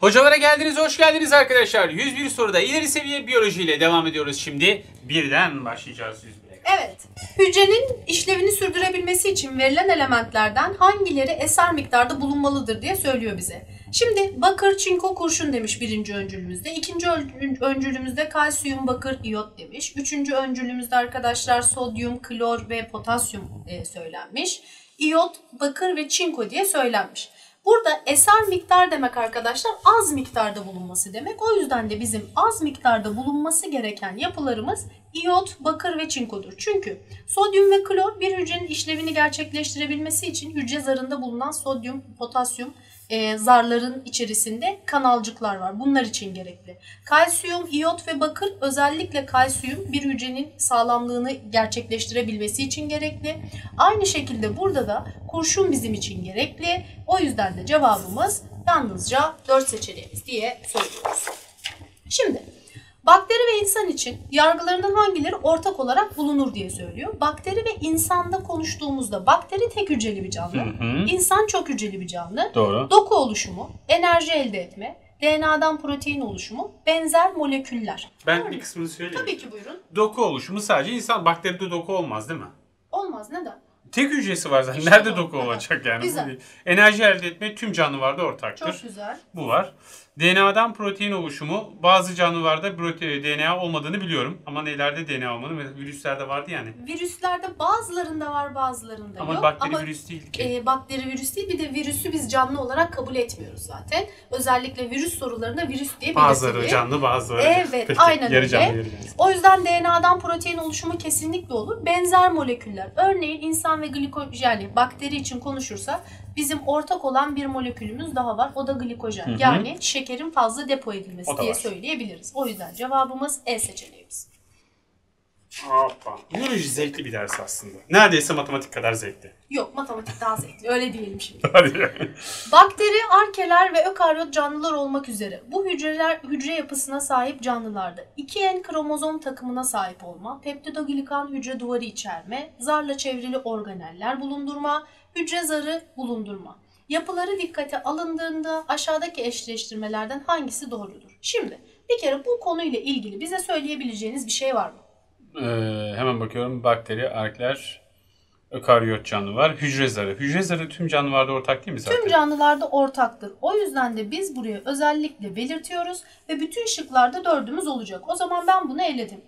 Hocalara geldiniz, hoş geldiniz arkadaşlar. 101 soruda ileri seviye biyoloji ile devam ediyoruz şimdi. Birden başlayacağız 101'e. Evet. Hücrenin işlevini sürdürebilmesi için verilen elementlerden hangileri eser miktarda bulunmalıdır diye söylüyor bize. Şimdi bakır, çinko, kurşun demiş birinci öncülümüzde. İkinci öncül- öncülümüzde kalsiyum, bakır, iyot demiş. Üçüncü öncülümüzde arkadaşlar sodyum, klor ve potasyum e, söylenmiş. İyot, bakır ve çinko diye söylenmiş. Burada eser miktar demek arkadaşlar az miktarda bulunması demek. O yüzden de bizim az miktarda bulunması gereken yapılarımız iyot, bakır ve çinkodur. Çünkü sodyum ve klor bir hücrenin işlevini gerçekleştirebilmesi için hücre zarında bulunan sodyum, potasyum e, zarların içerisinde kanalcıklar var. Bunlar için gerekli. Kalsiyum, iyot ve bakır özellikle kalsiyum bir hücrenin sağlamlığını gerçekleştirebilmesi için gerekli. Aynı şekilde burada da kurşun bizim için gerekli. O yüzden de cevabımız yalnızca 4 seçeneğimiz diye söylüyoruz. Şimdi bakteri ve insan için yargılarından hangileri ortak olarak bulunur diye söylüyor. Bakteri ve insanda konuştuğumuzda bakteri tek hücreli bir canlı, hı. insan çok hücreli bir canlı. Doğru. Doku oluşumu, enerji elde etme, DNA'dan protein oluşumu, benzer moleküller. Ben bir kısmını söyleyeyim. Tabii ki buyurun. Doku oluşumu sadece insan bakteride doku olmaz değil mi? Olmaz neden? Tek hücresi var zaten. İşte Nerede doku olacak yani? Güzel. Enerji elde etme tüm canlılarda ortaktır. Çok güzel. Bu var. DNA'dan protein oluşumu bazı canlılarda prote- DNA olmadığını biliyorum. Ama nelerde DNA olmadı? Mesela virüslerde vardı yani. Virüslerde bazılarında var bazılarında Ama yok. bakteri Ama virüs değil ki. e, bakteri virüs değil bir de virüsü biz canlı olarak kabul etmiyoruz zaten. Özellikle virüs sorularında virüs diye bazıları belirtiliyor. canlı bazıları. Evet, Peki, aynen yarı canlı, öyle. yarı canlı. O yüzden DNA'dan protein oluşumu kesinlikle olur. Benzer moleküller. Örneğin insan ve gliko yani bakteri için konuşursak bizim ortak olan bir molekülümüz daha var. O da glikojen. Hı hı. Yani şekerin fazla depo edilmesi diye var. söyleyebiliriz. O yüzden cevabımız E seçeneğimiz. Hoppa. Biyoloji zevkli bir ders aslında. Neredeyse matematik kadar zevkli. Yok matematik daha zevkli. Öyle diyelim şimdi. Hadi. Bakteri, arkeler ve ökaryot canlılar olmak üzere bu hücreler hücre yapısına sahip canlılarda 2N kromozom takımına sahip olma, peptidoglikan hücre duvarı içerme, zarla çevrili organeller bulundurma, hücre zarı bulundurma. Yapıları dikkate alındığında aşağıdaki eşleştirmelerden hangisi doğrudur? Şimdi bir kere bu konuyla ilgili bize söyleyebileceğiniz bir şey var mı? Ee, hemen bakıyorum. Bakteri, arkler, ökaryot canlı var. Hücre zarı. Hücre zarı tüm canlılarda ortak değil mi zaten? Tüm canlılarda ortaktır. O yüzden de biz buraya özellikle belirtiyoruz ve bütün şıklarda dördümüz olacak. O zaman ben bunu eledim.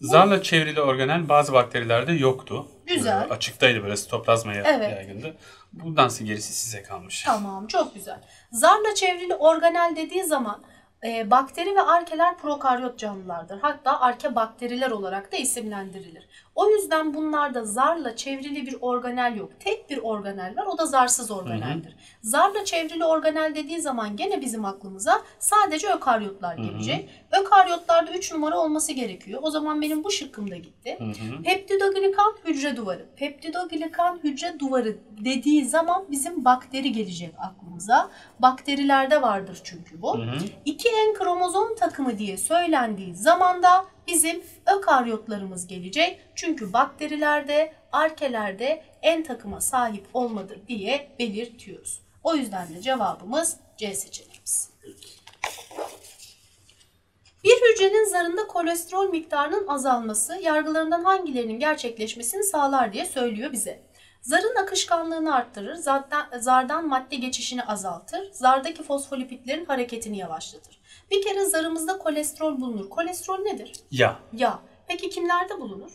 Zarla çevrili organel bazı bakterilerde yoktu. Güzel. Böyle açıktaydı böyle sitoplazmaya Evet. yaygındı. Bundan gerisi size kalmış. Tamam çok güzel. Zarla çevrili organel dediği zaman e, bakteri ve arkeler prokaryot canlılardır. Hatta arke bakteriler olarak da isimlendirilir. O yüzden bunlarda zarla çevrili bir organel yok. Tek bir organel var o da zarsız organeldir. Zarla çevrili organel dediği zaman gene bizim aklımıza sadece ökaryotlar gelecek. Ökaryotlarda 3 numara olması gerekiyor. O zaman benim bu şıkkım da gitti. Hı hı. Peptidoglikan hücre duvarı. Peptidoglikan hücre duvarı dediği zaman bizim bakteri gelecek aklımıza. Bakterilerde vardır çünkü bu. Hı hı. 2N kromozom takımı diye söylendiği zaman da bizim ökaryotlarımız gelecek. Çünkü bakterilerde, arkelerde N takıma sahip olmadır diye belirtiyoruz. O yüzden de cevabımız C seçeneğimiz. Bir hücrenin zarında kolesterol miktarının azalması yargılarından hangilerinin gerçekleşmesini sağlar diye söylüyor bize. Zarın akışkanlığını arttırır, zaten, zardan madde geçişini azaltır, zardaki fosfolipitlerin hareketini yavaşlatır. Bir kere zarımızda kolesterol bulunur. Kolesterol nedir? Ya. Yağ. Peki kimlerde bulunur?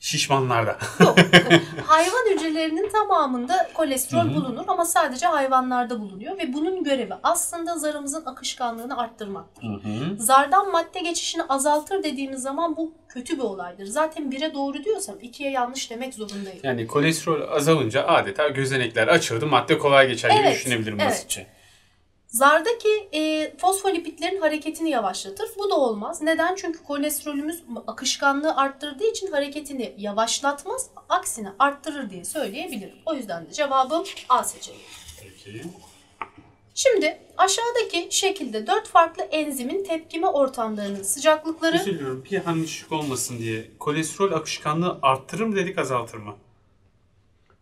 Şişmanlarda. Yok. Hayvan hücrelerinin tamamında kolesterol bulunur ama sadece hayvanlarda bulunuyor ve bunun görevi aslında zarımızın akışkanlığını arttırmaktır. Hı hı. Zardan madde geçişini azaltır dediğimiz zaman bu kötü bir olaydır. Zaten bire doğru diyorsam ikiye yanlış demek zorundayım. Yani kolesterol azalınca adeta gözenekler açıldı. Madde kolay geçer gibi Evet, düşünebilirim evet. basitçe. Zardaki e, fosfolipitlerin hareketini yavaşlatır. Bu da olmaz. Neden? Çünkü kolesterolümüz akışkanlığı arttırdığı için hareketini yavaşlatmaz. Aksine arttırır diye söyleyebilirim. O yüzden de cevabım A seçeneği. Peki. Şimdi aşağıdaki şekilde dört farklı enzimin tepkime ortamlarının sıcaklıkları Özür diliyorum. Bir yanlışlık olmasın diye. Kolesterol akışkanlığı arttırır mı dedik azaltır mı?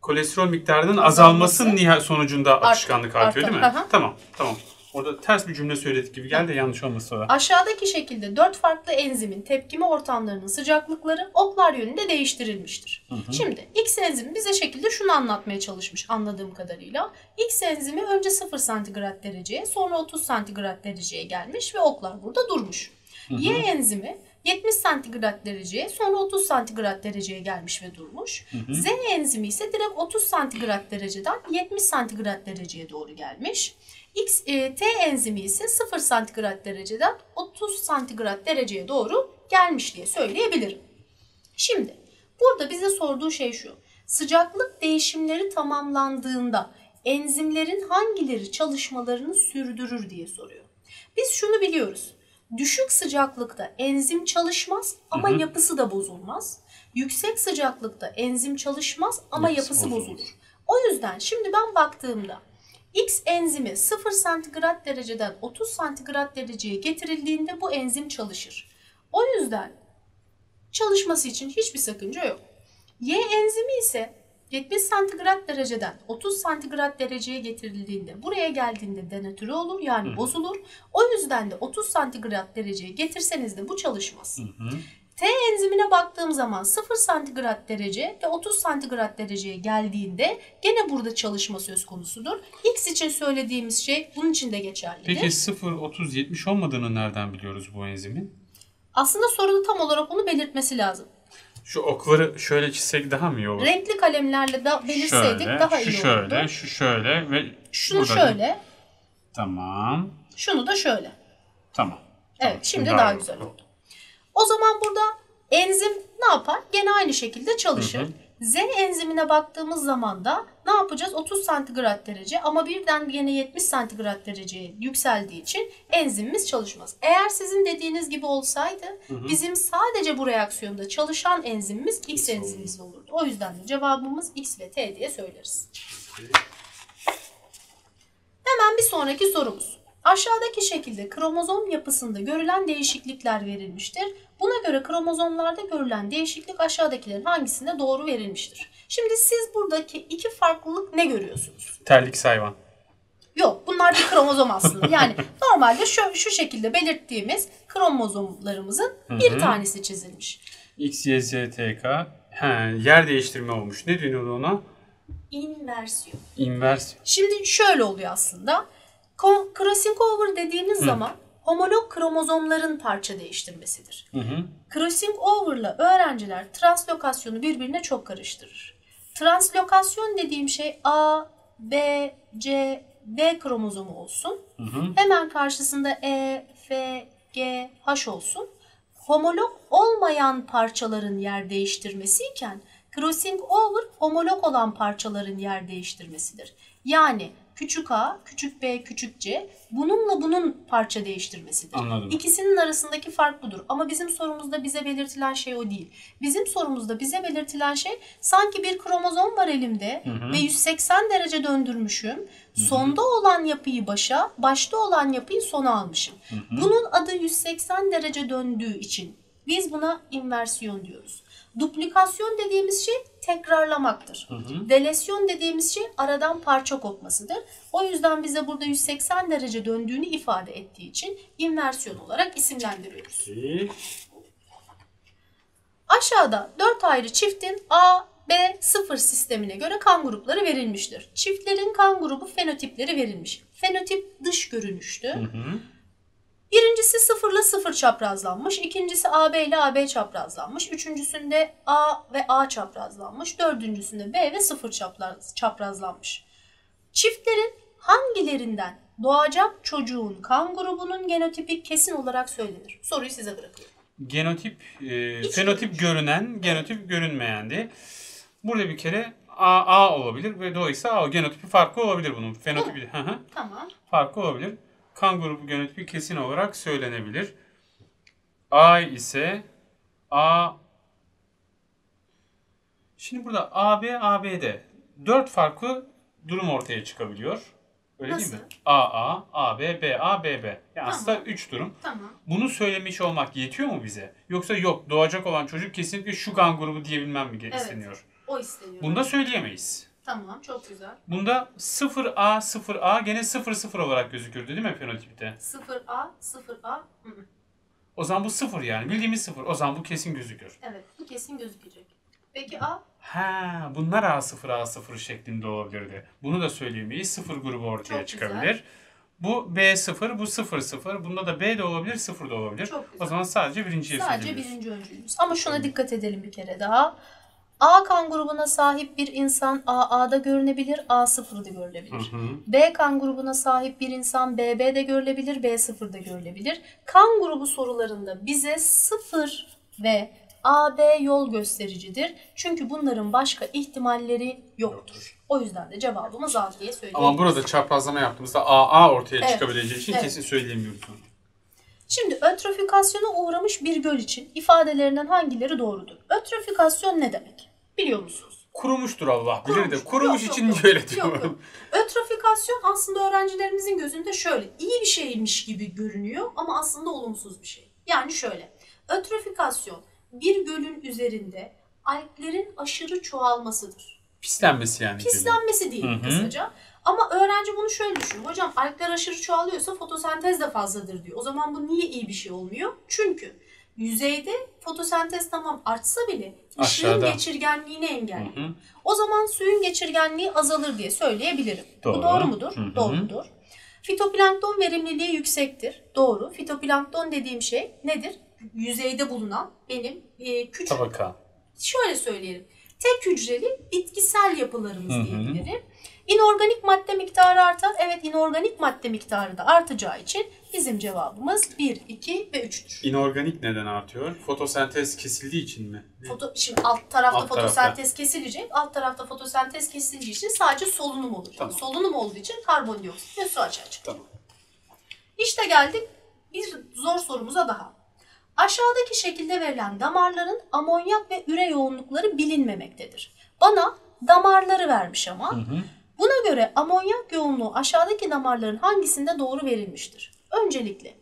Kolesterol miktarının azalması Azalması. nihayet sonucunda akışkanlık artıyor değil mi? Hı hı. Tamam. Tamam. Orada ters bir cümle söyledik gibi geldi de yanlış olmasın da. Aşağıdaki şekilde dört farklı enzimin tepkime ortamlarının sıcaklıkları oklar yönünde değiştirilmiştir. Şimdi X enzimi bize şekilde şunu anlatmaya çalışmış anladığım kadarıyla. X enzimi önce 0 santigrat dereceye sonra 30 santigrat dereceye gelmiş ve oklar burada durmuş. Y enzimi 70 santigrat dereceye sonra 30 santigrat dereceye gelmiş ve durmuş. Z enzimi ise direkt 30 santigrat dereceden 70 santigrat dereceye doğru gelmiş. X, e, T enzimi ise 0 santigrat dereceden 30 santigrat dereceye doğru gelmiş diye söyleyebilirim. Şimdi burada bize sorduğu şey şu. Sıcaklık değişimleri tamamlandığında enzimlerin hangileri çalışmalarını sürdürür diye soruyor. Biz şunu biliyoruz. Düşük sıcaklıkta enzim çalışmaz ama Hı hı. yapısı da bozulmaz. Yüksek sıcaklıkta enzim çalışmaz ama Yapısı yapısı, bozulur. bozulur. O yüzden şimdi ben baktığımda X enzimi 0 santigrat dereceden 30 santigrat dereceye getirildiğinde bu enzim çalışır. O yüzden çalışması için hiçbir sakınca yok. Y enzimi ise 70 santigrat dereceden 30 santigrat dereceye getirildiğinde buraya geldiğinde denatüre olur yani Hı. bozulur. O yüzden de 30 santigrat dereceye getirseniz de bu çalışmaz. Hı hı. T enzimine baktığım zaman 0 santigrat derece ve 30 santigrat dereceye geldiğinde gene burada çalışma söz konusudur. X için söylediğimiz şey bunun için de geçerlidir. Peki 0, 30, 70 olmadığını nereden biliyoruz bu enzimin? Aslında soruda tam olarak onu belirtmesi lazım. Şu okları şöyle çizsek daha mı iyi olur? Renkli kalemlerle da belirseydik şöyle, daha şu iyi şöyle, olurdu. şu şöyle ve Şunu burada da- şöyle, Tamam. şunu da şöyle. Tamam. Evet, Tamam, şimdi daha daha güzel oldu. oldu. O zaman burada enzim ne yapar? Gene aynı şekilde çalışır. Hı hı. Z enzimine baktığımız zaman da ne yapacağız? 30 santigrat derece ama birden gene 70 santigrat dereceye yükseldiği için enzimimiz çalışmaz. Eğer sizin dediğiniz gibi olsaydı hı. bizim sadece bu reaksiyonda çalışan enzimimiz X X enzimimiz olurdu. O yüzden de cevabımız X ve T diye söyleriz. Hemen bir sonraki sorumuz. Aşağıdaki şekilde kromozom yapısında görülen değişiklikler verilmiştir. Buna göre kromozomlarda görülen değişiklik aşağıdakilerin hangisinde doğru verilmiştir? Şimdi siz buradaki iki farklılık ne görüyorsunuz? Terlik hayvan. Yok bunlar bir kromozom aslında. Yani normalde şu, şu şekilde belirttiğimiz kromozomlarımızın bir hı. tanesi çizilmiş. X, Y, Z, T, K. He, yer değiştirme olmuş. Ne deniyordu ona? İnversiyon. Invers. Şimdi şöyle oluyor aslında. Crossing over dediğimiz zaman homolog kromozomların parça değiştirmesidir. Hı hı. Crossing over'la öğrenciler translokasyonu birbirine çok karıştırır. Translokasyon dediğim şey A, B, C, D kromozomu olsun. Hı hı. Hemen karşısında E, F, G, H olsun. Homolog olmayan parçaların yer değiştirmesi iken crossing over homolog olan parçaların yer değiştirmesidir. Yani küçük a, küçük b, küçük c bununla bunun parça değiştirmesidir. Anladım. İkisinin arasındaki fark budur. Ama bizim sorumuzda bize belirtilen şey o değil. Bizim sorumuzda bize belirtilen şey sanki bir kromozom var elimde Hı hı. ve 180 derece döndürmüşüm. Sonda olan yapıyı başa, başta olan yapıyı sona almışım. Bunun adı 180 derece döndüğü için biz buna inversiyon diyoruz. Duplikasyon dediğimiz şey tekrarlamaktır. Hı hı. Delesyon dediğimiz şey aradan parça kopmasıdır. O yüzden bize burada 180 derece döndüğünü ifade ettiği için inversiyon olarak isimlendiriyoruz. İki. Aşağıda 4 ayrı çiftin A, B, 0 sistemine göre kan grupları verilmiştir. Çiftlerin kan grubu fenotipleri verilmiş. Fenotip dış görünüştü. Hı hı. Birincisi 0 ile 0 çaprazlanmış. ikincisi AB ile AB çaprazlanmış. Üçüncüsünde A ve A çaprazlanmış. Dördüncüsünde B ve 0 çapraz, çaprazlanmış. Çiftlerin hangilerinden doğacak çocuğun kan grubunun genotipi kesin olarak söylenir? Soruyu size bırakıyorum. Genotip, e, Hiç fenotip görünen, genotip görünmeyendi. Burada bir kere A, A olabilir ve dolayısıyla A genotipi farklı olabilir bunun. Fenotipi Tamam. farklı olabilir. Kan grubu genotipi kesin olarak söylenebilir. A ise A Şimdi burada AB, AB'de dört farklı durum ortaya çıkabiliyor. Öyle değil mi? Nasıl? AA, AB, BA, BB. Yani aslında 3 durum. Tamam. Bunu söylemiş olmak yetiyor mu bize? Yoksa yok doğacak olan çocuk kesinlikle şu kan grubu diyebilmem mi isteniyor? O isteniyor. Bunu da söyleyemeyiz. Tamam çok güzel. Bunda 0A 0A gene 00 olarak gözükürdü değil mi fenotipte? 0A 0A. Hı hı. O zaman bu 0 yani. Bildiğimiz 0. O zaman bu kesin gözükür. Evet bu kesin gözükecek. Peki A? Ha, bunlar A0 A0 şeklinde olabilirdi. Bunu da söyleyemeyiz. 0 grubu ortaya Çok çıkabilir. güzel. Bu B0, bu 0 0. Bunda da B de olabilir, 0 da olabilir. Çok güzel. O zaman sadece birinciye Sadece birinci öncülümüz. Ama şuna dikkat edelim bir kere daha. A kan grubuna sahip bir insan AA'da görünebilir, A0'da görülebilir. Hı hı. B kan grubuna sahip bir insan BB'de görülebilir, B0'da görülebilir. Kan grubu sorularında bize 0 ve AB yol göstericidir. Çünkü bunların başka ihtimalleri yoktur. O yüzden de cevabımız A diye söyleyebiliriz. Ama burada çaprazlama yaptığımızda AA ortaya Evet. çıkabileceği için Evet. kesin söyleyemiyoruz. Şimdi ötrofikasyona uğramış bir göl için ifadelerinden hangileri doğrudur? Ötrofikasyon ne demek? Biliyor musunuz? Kurumuştur Allah bilir de Kurumuş. kurumuş Yok, için yok, niye öyle yok, diyorum. yok. Ötrofikasyon aslında öğrencilerimizin gözünde şöyle iyi bir şeymiş gibi görünüyor ama aslında olumsuz bir şey. Yani şöyle ötrofikasyon bir gölün üzerinde alglerin aşırı çoğalmasıdır. Pislenmesi yani. Pislenmesi değil kısaca. Ama öğrenci bunu şöyle düşünüyor. Hocam algler aşırı çoğalıyorsa fotosentez de fazladır diyor. O zaman bu niye iyi bir şey olmuyor? Çünkü yüzeyde fotosentez tamam artsa bile ışığın geçirgenliğini engelliyor. Hı hı. O zaman suyun geçirgenliği azalır diye söyleyebilirim. Doğru. Bu doğru mudur? Hı hı. Doğrudur. Fitoplankton verimliliği yüksektir. Doğru. Fitoplankton dediğim şey nedir? Yüzeyde bulunan benim e, küçük Tabaka. şöyle söyleyelim. Tek hücreli bitkisel yapılarımız Hı hı. diyebilirim. İnorganik madde miktarı artar. Evet inorganik madde miktarı da artacağı için bizim cevabımız 1, 2 ve 3'tür. İnorganik neden artıyor? Fotosentez kesildiği için mi? Foto, şimdi alt tarafta Alt fotosentez kesilecek. Alt tarafta fotosentez kesildiği için sadece solunum olacak. Tamam. Solunum olduğu için karbondioksit ve su açığa çıkacak. Tamam. İşte geldik bir zor sorumuza daha. Aşağıdaki şekilde verilen damarların amonyak ve üre yoğunlukları bilinmemektedir. Bana damarları vermiş ama. Hı hı. Buna göre amonyak yoğunluğu aşağıdaki damarların hangisinde doğru verilmiştir? Öncelikle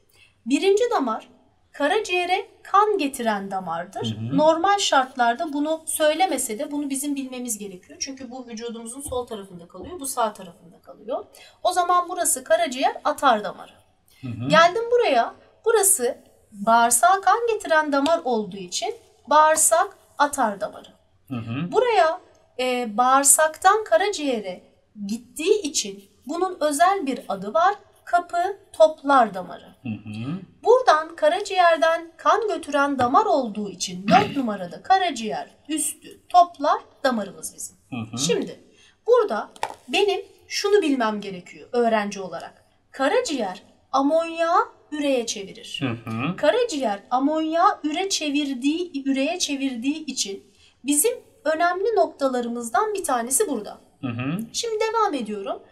birinci damar karaciğere kan getiren damardır. Hı hı. Normal şartlarda bunu söylemese de bunu bizim bilmemiz gerekiyor. Çünkü bu vücudumuzun sol tarafında kalıyor, bu sağ tarafında kalıyor. O zaman burası karaciğer atar damarı. Hı hı. Geldim buraya. Burası bağırsağa kan getiren damar olduğu için bağırsak atar damarı. Hı hı. Buraya e, bağırsaktan karaciğere gittiği için bunun özel bir adı var. Kapı toplar damarı. Hı hı. Buradan karaciğerden kan götüren damar olduğu için 4 numarada karaciğer üstü toplar damarımız bizim. Hı hı. Şimdi burada benim şunu bilmem gerekiyor öğrenci olarak. Karaciğer amonyağı üreye çevirir. Hı hı. Karaciğer amonyağı üre çevirdiği, üreye çevirdiği için bizim önemli noktalarımızdan bir tanesi burada. Hı hı. Şimdi devam ediyorum.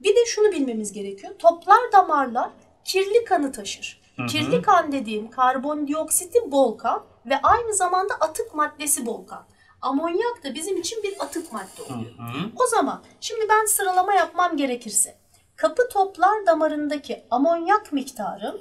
Bir de şunu bilmemiz gerekiyor. Toplar damarlar kirli kanı taşır. Hı hı. Kirli kan dediğim karbondioksiti bol kan ve aynı zamanda atık maddesi bol kan. Amonyak da bizim için bir atık madde Hı oluyor. hı. O zaman şimdi ben sıralama yapmam gerekirse kapı toplar damarındaki amonyak miktarım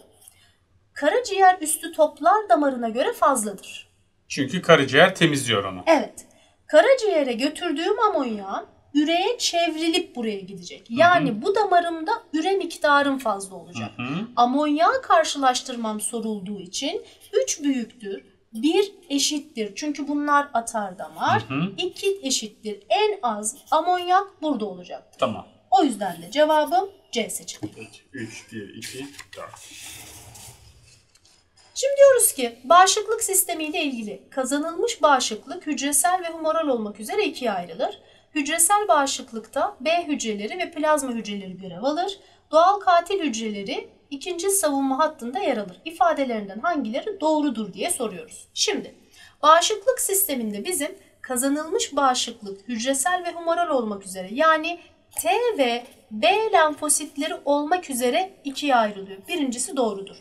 karaciğer üstü toplar damarına göre fazladır. Çünkü karaciğer temizliyor onu. Evet. Karaciğere götürdüğüm amonyağın üreye çevrilip buraya gidecek. Yani bu damarımda üre miktarım fazla olacak. Hı hı. Amonyağı karşılaştırmam sorulduğu için 3 büyüktür, 1 eşittir. Çünkü bunlar atar damar. Hı hı. 2 eşittir. En az amonyak burada olacaktır. Tamam. O yüzden de cevabım C seçeneği. Peki. 3, 1, 2, 4. Şimdi diyoruz ki bağışıklık sistemiyle ilgili kazanılmış bağışıklık hücresel ve humoral olmak üzere ikiye ayrılır. Hücresel bağışıklıkta B hücreleri ve plazma hücreleri görev alır. Doğal katil hücreleri ikinci savunma hattında yer alır. İfadelerinden hangileri doğrudur diye soruyoruz. Şimdi bağışıklık sisteminde bizim kazanılmış bağışıklık hücresel ve humoral olmak üzere yani T ve B lenfositleri olmak üzere ikiye ayrılıyor. Birincisi doğrudur.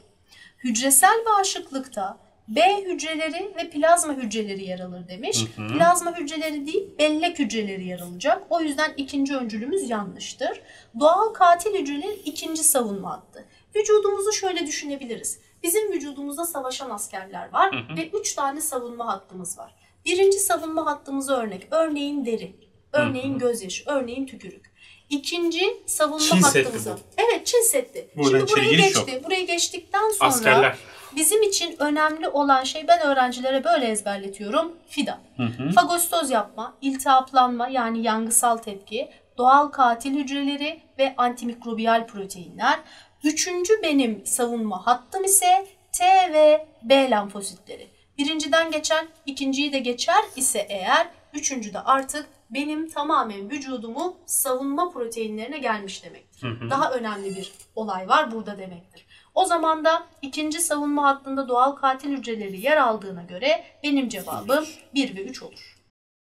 Hücresel bağışıklıkta B hücreleri ve plazma hücreleri yer alır demiş. Hı hı. Plazma hücreleri değil, bellek hücreleri yer alacak. O yüzden ikinci öncülümüz yanlıştır. Doğal katil hücreleri ikinci savunma hattı. Vücudumuzu şöyle düşünebiliriz. Bizim vücudumuzda savaşan askerler var Hı hı. ve üç tane savunma hattımız var. Birinci savunma hattımıza örnek. Örneğin deri. Örneğin gözyaşı, örneğin tükürük. İkinci savunma Çin hattımıza. bu. Evet Çin Seddi. Buradan Şimdi burayı geçti. Burayı geçtikten sonra Askerler. Bizim için önemli olan şey ben öğrencilere böyle ezberletiyorum. FIDA. Hı hı. Fagostoz yapma, iltihaplanma yani yangısal tepki, doğal katil hücreleri ve antimikrobiyal proteinler. Üçüncü benim savunma hattım ise T ve B lenfositleri. Birinciden geçen, ikinciyi de geçer ise eğer, üçüncü de artık benim tamamen vücudumu savunma proteinlerine gelmiş demektir. Hı hı. Daha önemli bir olay var burada demektir. O zaman da ikinci savunma hattında doğal katil hücreleri yer aldığına göre benim cevabım 1 ve 3 olur.